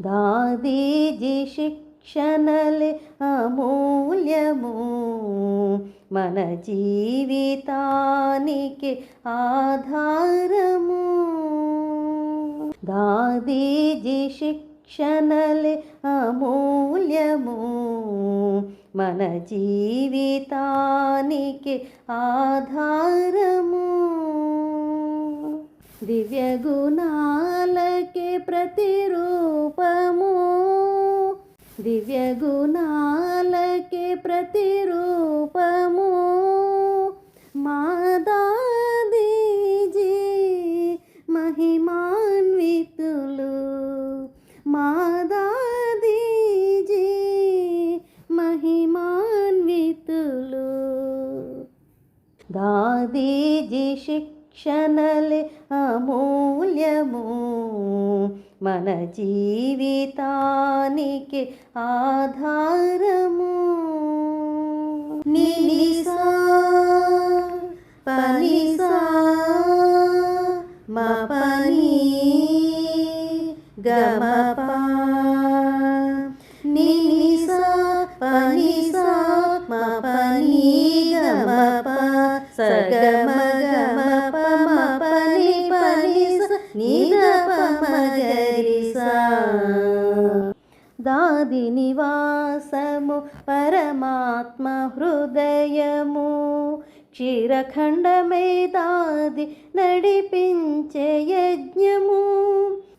దాదీజీ శిక్షణలే అమూల్యము మన జీవితానికి ఆధారము దాదీజీ శిక్షణలే అమూల్యము మన జీవితానికి ఆధారము దివ్య గుణాలకే ప్రతిరూపము. దివ్య గుణాలకే ప్రతిరూపము. మాదాదీజీ మహిమాన్వితులు. మాదాదీజీ మహిమాన్వితులు. దాదీజీ శక్తి క్షణలే అమూల్యము. మన జీవితానికి ఆధారము. నిలిసా పనిసా మా పని గమపా. నిలిసా పనిసా మా పని గమప. సగమ దాది నివాసము పరమాత్మ హృదయము. క్షీరఖండమే దాది నడిపించే యజ్ఞము.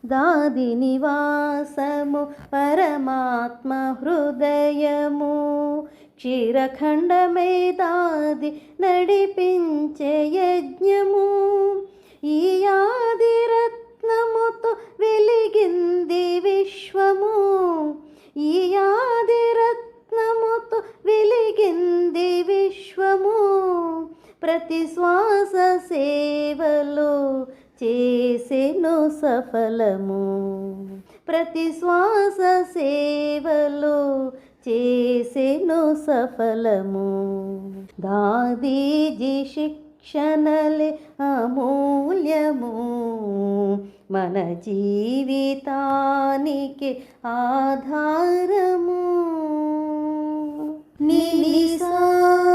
దాది నివాసము పరమాత్మ హృదయము. క్షీరఖండమే దాది నడిపించే యజ్ఞము. ప్రతి శ్వాస సేవలో చేసెను సఫలము. ప్రతి శ్వాస సేవలో చేసెను సఫలము. దాదీజీ శిక్షణలే అమూల్యము. మన జీవితానికి ఆధారము. నిలిసా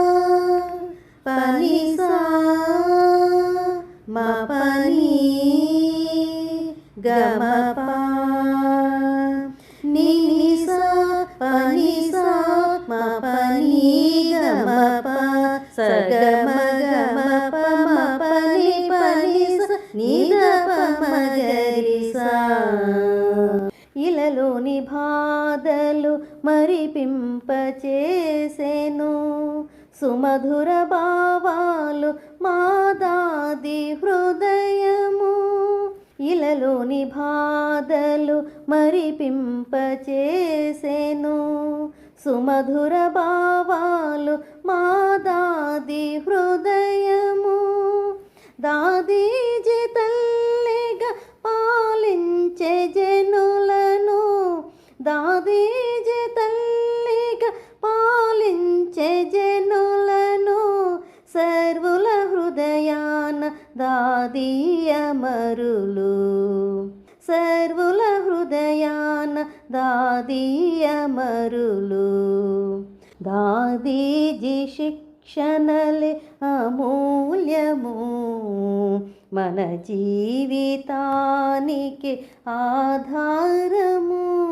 మా పని గమపా. నిలిసా పనిసా మా పని గమప. సగమ గమప మా పని పని నిగప మగరిసా ఇలలోని బాధలు మరిపింపచేసెను. సుమధుర భావాలు మాదాది హృదయము. ఇలలోని బాధలు మరిపింపచేసెను. సుమధుర భావాలు మాదాది హృదయము. దాదీజీ తల్లిగా పాలించే జనులను. దాదీజీ తల్లి దాదీయమరులు. సర్వుల హృదయాన దాదీయమరులు. దాదీజీ శిక్షణలే అమూల్యము. మన జీవితానికి ఆధారము.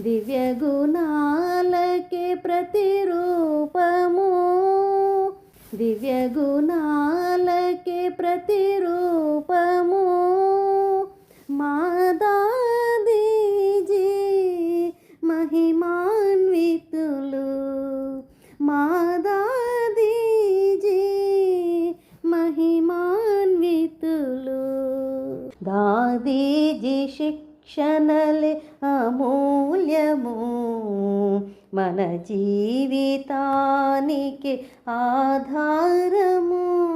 దివ్య గుణాలకి ప్రతిరూపము. దివ్య గుణాలకే ప్రతిరూపము. మాదాదీజీ మహిమాన్వితులు. మాదాదీజీ మహిమాన్వితులు. దాదీజీ శిక్షణలే అమూల్యము. మన జీవితానికి ఆధారము.